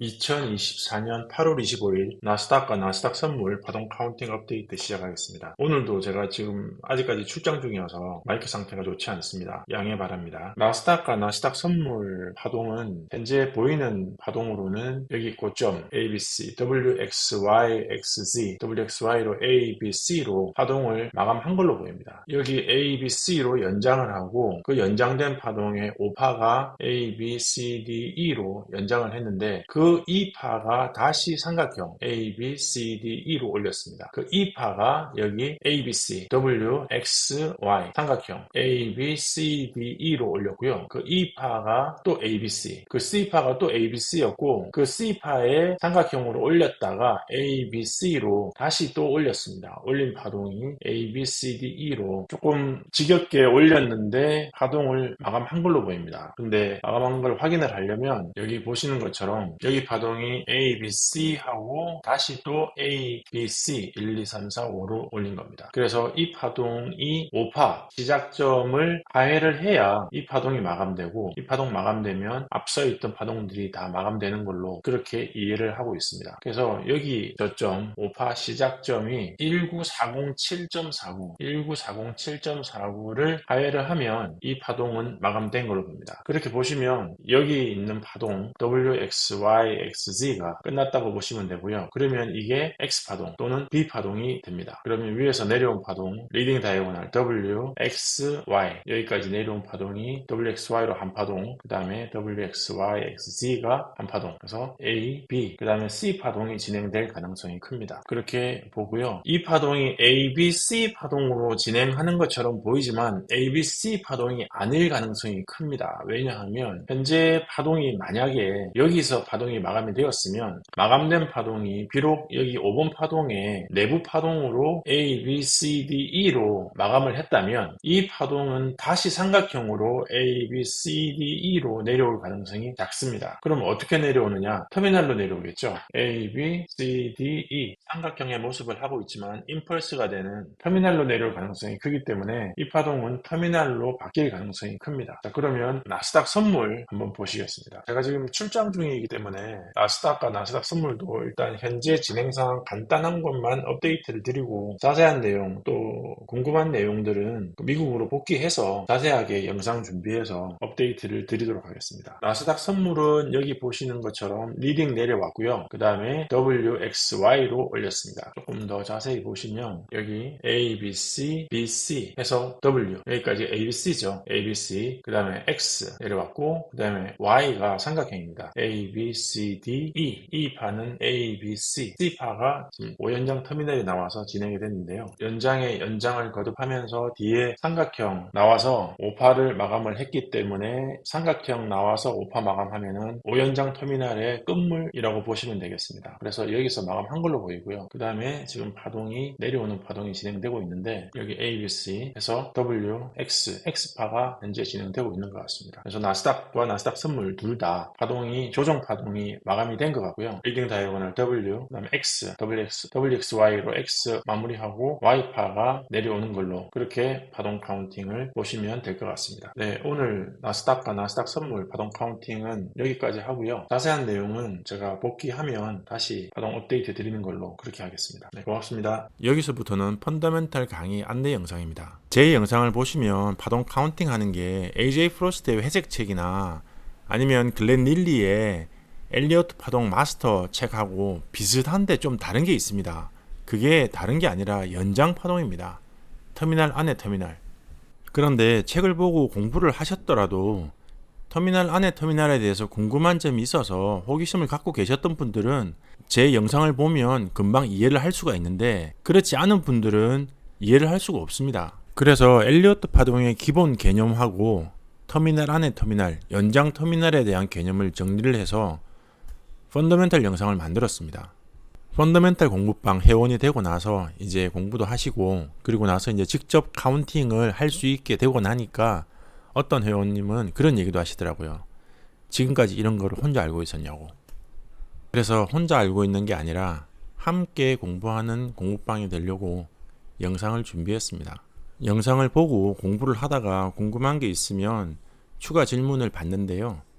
2024년 8월 25일 나스닥과 나스닥 선물 파동 카운팅 업데이트 시작하겠습니다. 오늘도 제가 지금 아직까지 출장 중이어서 마이크 상태가 좋지 않습니다. 양해 바랍니다. 나스닥과 나스닥 선물 파동은 현재 보이는 파동으로는 여기 고점 ABC, WXY, XZ, WXY로 A, B, C로 파동을 마감한 걸로 보입니다. 여기 A, B, C로 연장을 하고 그 연장된 파동의 오파가 A, B, C, D, E로 연장을 했는데 그그 2파가 다시 삼각형 A, B, C, D, E로 올렸습니다. 그 2파가 여기 A, B, C, W, X, Y 삼각형 A, B, C, D, E로 올렸고요. 그 2파가 또 A, B, C, 그 C파가 또 A, B, C였고 그 C파의 삼각형으로 올렸다가 A, B, C로 다시 또 올렸습니다. 올린 파동이 A, B, C, D, E로 조금 지겹게 올렸는데 파동을 마감한 걸로 보입니다. 근데 마감한 걸 확인을 하려면 여기 보시는 것처럼 여기 여기 파동이 A, B, C 하고 다시 또 A, B, C 1, 2, 3, 4, 5로 올린 겁니다. 그래서 이 파동이 5파 시작점을 하회를 해야 이 파동이 마감되고 이 파동 마감되면 앞서 있던 파동들이 다 마감되는 걸로 그렇게 이해를 하고 있습니다. 그래서 여기 저점 5파 시작점이 19407.49 19407.49를 하회를 하면 이 파동은 마감된 걸로 봅니다. 그렇게 보시면 여기 있는 파동 WXY YXZ가 끝났다고 보시면 되고요. 그러면 이게 X파동 또는 B파동이 됩니다. 그러면 위에서 내려온 파동 리딩 다이고널 W, X, Y 여기까지 내려온 파동이 WXY로 한 파동 그 다음에 WXY, XZ가 한 파동 그래서 A, B 그 다음에 C 파동이 진행될 가능성이 큽니다. 그렇게 보고요. 이 파동이 A, B, C 파동으로 진행하는 것처럼 보이지만 A, B, C 파동이 아닐 가능성이 큽니다. 왜냐하면 현재 파동이 만약에 여기서 파동이 파동이 마감이 되었으면 마감된 파동이 비록 여기 5번 파동의 내부 파동으로 A, B, C, D, E로 마감을 했다면 이 파동은 다시 삼각형으로 A, B, C, D, E로 내려올 가능성이 작습니다. 그럼 어떻게 내려오느냐? 터미널로 내려오겠죠. A, B, C, D, E 삼각형의 모습을 하고 있지만 임펄스가 되는 터미널로 내려올 가능성이 크기 때문에 이 파동은 터미널로 바뀔 가능성이 큽니다. 자, 그러면 나스닥 선물 한번 보시겠습니다. 제가 지금 출장 중이기 때문에 나스닥과 나스닥 선물도 일단 현재 진행상 간단한 것만 업데이트를 드리고 자세한 내용 또 궁금한 내용들은 미국으로 복귀해서 자세하게 영상 준비해서 업데이트를 드리도록 하겠습니다. 나스닥 선물은 여기 보시는 것처럼 리딩 내려왔고요. 그 다음에 WXY로 올렸습니다. 조금 더 자세히 보시면 여기 A, B, C, B, C 해서 W 여기까지 A, B, C죠. A, B, C 그 다음에 X 내려왔고 그 다음에 Y가 삼각형입니다. A, B, C C, D, E. 이 파는 A, B, C. C파가 지금 5연장 터미널이 나와서 진행이 됐는데요. 연장에 연장을 거듭하면서 뒤에 삼각형 나와서 5파를 마감을 했기 때문에 삼각형 나와서 5파 마감하면은 5연장 터미널의 끝물이라고 보시면 되겠습니다. 그래서 여기서 마감한 걸로 보이고요. 그 다음에 지금 파동이 내려오는 파동이 진행되고 있는데 여기 A, B, C 해서 W, X, X파가 현재 진행되고 있는 것 같습니다. 그래서 나스닥과 나스닥 선물 둘 다 파동이 조정 파동이 마감이 된 것 같고요. 빌딩 다이어고널 W, 그 다음에 X, WX, WXY로 X 마무리하고 Y파가 내려오는 걸로 그렇게 파동 카운팅을 보시면 될 것 같습니다. 네, 오늘 나스닥과 나스닥 선물 파동 카운팅은 여기까지 하고요. 자세한 내용은 제가 복귀하면 다시 파동 업데이트 드리는 걸로 그렇게 하겠습니다. 네, 고맙습니다. 여기서부터는 펀더멘탈 강의 안내 영상입니다. 제 영상을 보시면 파동 카운팅 하는 게 AJ 프로스트의 회색 책이나 아니면 글렌 닐리의 엘리어트 파동 마스터 책하고 비슷한데 좀 다른 게 있습니다. 그게 다른 게 아니라 연장 파동입니다. 터미널 안에 터미널. 그런데 책을 보고 공부를 하셨더라도 터미널 안에 터미널에 대해서 궁금한 점이 있어서 호기심을 갖고 계셨던 분들은 제 영상을 보면 금방 이해를 할 수가 있는데 그렇지 않은 분들은 이해를 할 수가 없습니다. 그래서 엘리어트 파동의 기본 개념하고 터미널 안에 터미널, 연장 터미널에 대한 개념을 정리를 해서 펀더멘탈 영상을 만들었습니다. 펀더멘탈 공부방 회원이 되고 나서 이제 공부도 하시고 그리고 나서 이제 직접 카운팅을 할 수 있게 되고 나니까 어떤 회원님은 그런 얘기도 하시더라고요. 지금까지 이런 거를 혼자 알고 있었냐고. 그래서 혼자 알고 있는 게 아니라 함께 공부하는 공부방이 되려고 영상을 준비했습니다. 영상을 보고 공부를 하다가 궁금한 게 있으면 추가 질문을 받는데요.